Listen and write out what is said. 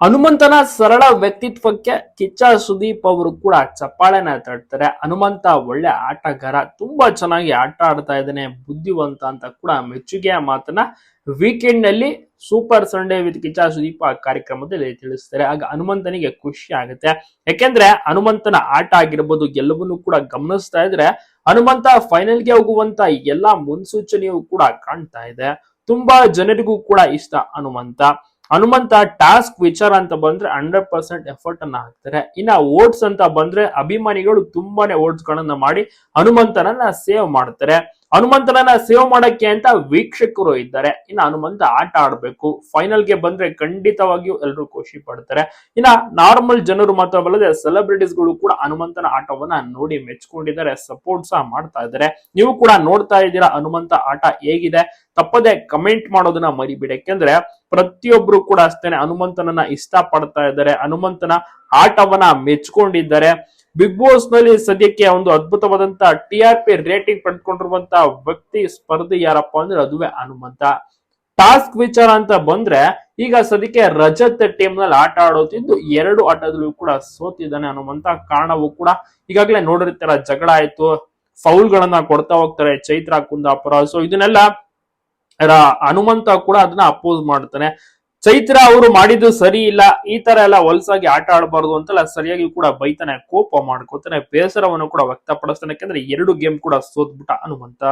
ಹನುಮಂತನ ಸರಳ ವ್ಯಕ್ತಿತ್ವಕ್ಕೆ ಕಿಚ್ಚ ಸುದೀಪ್ ಅವರು ಕೂಡ ಚಪ್ಪಾಳೆನ ತಟ್ತಾರೆ. ಹನುಮಂತ ಒಳ್ಳೆ ಆಟಗಾರ, ತುಂಬಾ ಚೆನ್ನಾಗಿ ಆಟ ಆಡ್ತಾ ಇದ್ದಾನೆ, ಬುದ್ಧಿವಂತ ಅಂತ ಕೂಡ ಮೆಚ್ಚುಗೆಯ ಮಾತನ್ನ ವೀಕೆಂಡ್ನಲ್ಲಿ super Sunday with Kichcha Sudeep ಕಾರ್ಯಕ್ರಮದಲ್ಲಿ ತಿಳಿಸ್ತಾರೆ. ಆಗ ಹನುಮಂತನಿಗೆ ಖುಷಿ ಆಗುತ್ತೆ. ಯಾಕೆಂದ್ರೆ ಹನುಮಂತನ ಆಟ ಆಗಿರ್ಬೋದು, ಎಲ್ಲವನ್ನೂ ಕೂಡ ಗಮನಿಸ್ತಾ ಇದ್ರೆ ಹನುಮಂತ ಫೈನಲ್ಗೆ ಹೋಗುವಂತ ಎಲ್ಲಾ ಮುನ್ಸೂಚನೆಯು ಕೂಡ ಕಾಣ್ತಾ ಇದೆ. ತುಂಬಾ ಜನರಿಗೂ ಕೂಡ ಇಷ್ಟ ಹನುಮಂತ. ಹನುಮಂತ ಟಾಸ್ಕ್ ವಿಚಾರ ಅಂತ ಬಂದ್ರೆ ಹಂಡ್ರೆಡ್ ಪರ್ಸೆಂಟ್ ಎಫರ್ಟ್ ಅನ್ನ ಹಾಕ್ತಾರೆ. ಇನ್ನ ಓಟ್ಸ್ ಅಂತ ಬಂದ್ರೆ ಅಭಿಮಾನಿಗಳು ತುಂಬಾನೇ ಓಟ್ಸ್ ಗಳನ್ನ ಮಾಡಿ ಹನುಮಂತನನ್ನ ಸೇವ್ ಮಾಡ್ತಾರೆ. ಹನುಮಂತನನ್ನ ಸೇವ್ ಮಾಡಕ್ಕೆ ಅಂತ ವೀಕ್ಷಕರು ಇದ್ದಾರೆ. ಇನ್ನು ಹನುಮಂತ ಆಟ ಆಡ್ಬೇಕು. ಫೈನಲ್ಗೆ ಬಂದ್ರೆ ಖಂಡಿತವಾಗಿಯೂ ಎಲ್ಲರೂ ಖುಷಿ ಪಡ್ತಾರೆ. ಇನ್ನ ನಾರ್ಮಲ್ ಜನರು ಮಾತ್ರವಲ್ಲದೆ ಸೆಲೆಬ್ರಿಟೀಸ್ಗಳು ಕೂಡ ಹನುಮಂತನ ಆಟವನ್ನ ನೋಡಿ ಮೆಚ್ಕೊಂಡಿದ್ದಾರೆ ಸಪೋರ್ಟ್ ಸಹ ಮಾಡ್ತಾ ಇದ್ದಾರೆ. ನೀವು ಕೂಡ ನೋಡ್ತಾ ಇದ್ದೀರಾ ಹನುಮಂತ ಆಟ ಹೇಗಿದೆ? ತಪ್ಪದೆ ಕಮೆಂಟ್ ಮಾಡೋದನ್ನ ಮರಿಬಿಡಿ. ಯಾಕೆಂದ್ರೆ ಪ್ರತಿಯೊಬ್ರು ಕೂಡ ಅಷ್ಟೇನೆ ಹನುಮಂತನನ್ನ ಇಷ್ಟ ಪಡ್ತಾ ಇದ್ದಾರೆ. ಹನುಮಂತನ ಆಟವನ್ನ ಮೆಚ್ಕೊಂಡಿದ್ದಾರೆ. ಬಿಗ್ ಬಾಸ್ನಲ್ಲಿ ಸದ್ಯಕ್ಕೆ ಒಂದು ಅದ್ಭುತವಾದಂತಹ ಟಿ ಆರ್ ಪಿ ರೇಟಿಂಗ್ ಪಡ್ಕೊಂಡಿರುವಂತಹ ವ್ಯಕ್ತಿ ಸ್ಪರ್ಧಿ ಯಾರಪ್ಪ ಅಂದ್ರೆ ಅದುವೇ ಹನುಮಂತ. ಟಾಸ್ಕ್ ವಿಚಾರ ಅಂತ ಬಂದ್ರೆ ಈಗ ಸದ್ಯಕ್ಕೆ ರಜತ್ ಟೀಮ್ನಲ್ಲಿ ಆಟ ಆಡೋತಿದ್ದು ಎರಡು ಆಟದಲ್ಲೂ ಕೂಡ ಸೋತಿದ್ದಾನೆ ಹನುಮಂತ. ಕಾರಣವೂ ಕೂಡ ಈಗಾಗಲೇ ನೋಡಿರ್ತಾರ ಜಗಳ ಆಯ್ತು ಫೌಲ್ ಗಳನ್ನ ಕೊಡ್ತಾ ಹೋಗ್ತಾರೆ ಚೈತ್ರ ಕುಂದಾಪುರ. ಸೊ ಇದನ್ನೆಲ್ಲ ಹನುಮಂತ ಕೂಡ ಅದನ್ನ ಅಪೋಸ್ ಮಾಡ್ತಾನೆ. ಚೈತ್ರ ಅವರು ಮಾಡಿದ್ದು ಸರಿ ಇಲ್ಲ, ಈ ತರ ಎಲ್ಲ ಹೊಲ್ಸಾಗಿ ಆಟ ಆಡಬಾರ್ದು ಅಂತೆಲ್ಲ ಸರಿಯಾಗಿ ಕೂಡ ಬೈತಾನೆ, ಕೋಪ ಮಾಡ್ಕೋತಾನೆ, ಬೇಸರವನ್ನು ಕೂಡ ವ್ಯಕ್ತಪಡಿಸ್ತಾನೆ, ಯಾಕಂದ್ರೆ ಎರಡು ಗೇಮ್ ಕೂಡ ಸೋತ್ಬಿಟ್ಟ ಹನುಮಂತ.